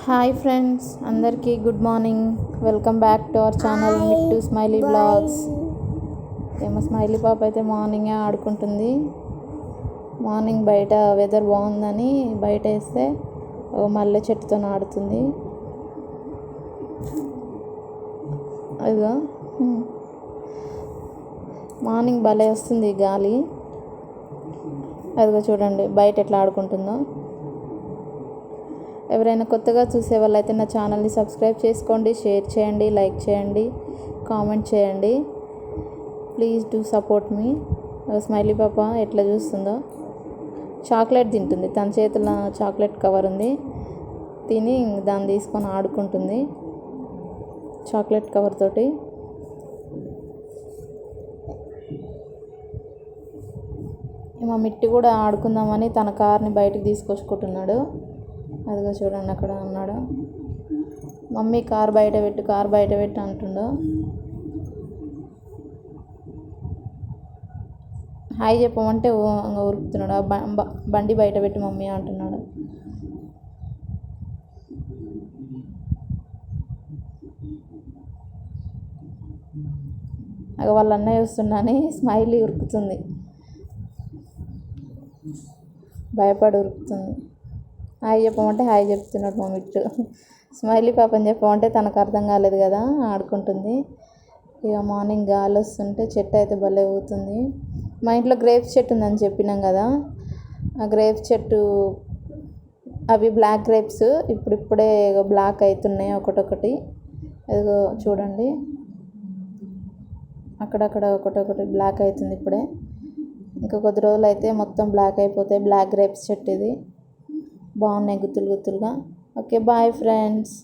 Hi friends అందరికీ good morning welcome back to our channel Mittu smiley blogs ఏమో smiley పాప అయితే మార్నింగే ఆడుకుంటుంది. మార్నింగ్ బయట వెదర్ బాగుందని బయట వేస్తే మల్లె చెట్టుతో ఆడుతుంది. అదిగో. మార్నింగ్ భలే వస్తుంది గాలి. అదిగో చూడండి బయట ఎట్లా ఆడుకుంటుందో. ఎవరైనా కొత్తగా చూసే వాళ్ళైతే నా ఛానల్ని సబ్స్క్రైబ్ చేసుకోండి షేర్ చేయండి లైక్ చేయండి కామెంట్ చేయండి. Please do support me. Smiley పాప ఎట్లా చూస్తుందో. చాక్లెట్ తింటుంది. తన చేతిలో చాక్లెట్ కవర్ ఉంది. తిని దాన్ని తీసుకొని ఆడుకుంటుంది. చాక్లెట్ కవర్ తోటి. మా మిట్టి కూడా ఆడుకుందామని తన కార్ని బయటకు తీసుకొచ్చుకుంటున్నాడు. అదిగో చూడండి అక్కడ అన్నాడు మమ్మీ కార్ బయట పెట్టు కార్ బయట పెట్టు అంటుండో. హాయ్ చెప్పమంటే ఉరుకుతున్నాడు. "ఆ బ- బండి బయట పెట్టు మమ్మీ అంటున్నాడు. అగ వాళ్ళ అన్నయ్య వస్తున్నాని స్మైలీ ఉరుకుతుంది. భయపడి ఉరుకుతుంది. హాయ్ చెప్పమంటే హాయ్ చెప్తున్నాడు మా మిట్టు. స్మైలీ పాపని చెప్పమంటే తనకు అర్థం కాలేదు కదా ఆడుకుంటుంది. ఇక మార్నింగ్ గాలి వస్తుంటే చెట్టు అయితే భలే ఊతుంది మా ఇంట్లో గ్రేప్స్ చెట్టు ఉందని చెప్పినాం కదా ఆ గ్రేప్స్ చెట్టు అవి బ్లాక్ గ్రేప్స్ ఇప్పుడిప్పుడే బ్లాక్ అవుతున్నాయి ఒకటొకటి. అదిగో చూడండి. అక్కడక్కడ ఒకటొకటి బ్లాక్ అవుతుంది ఇప్పుడే. ఇంకా కొద్ది రోజులు అయితే మొత్తం బ్లాక్ అయిపోతాయి బ్లాక్ గ్రేప్స్ చెట్టు ఇది. బాగున్నాయి గుత్తులు గుత్తులుగా. Okay bye friends.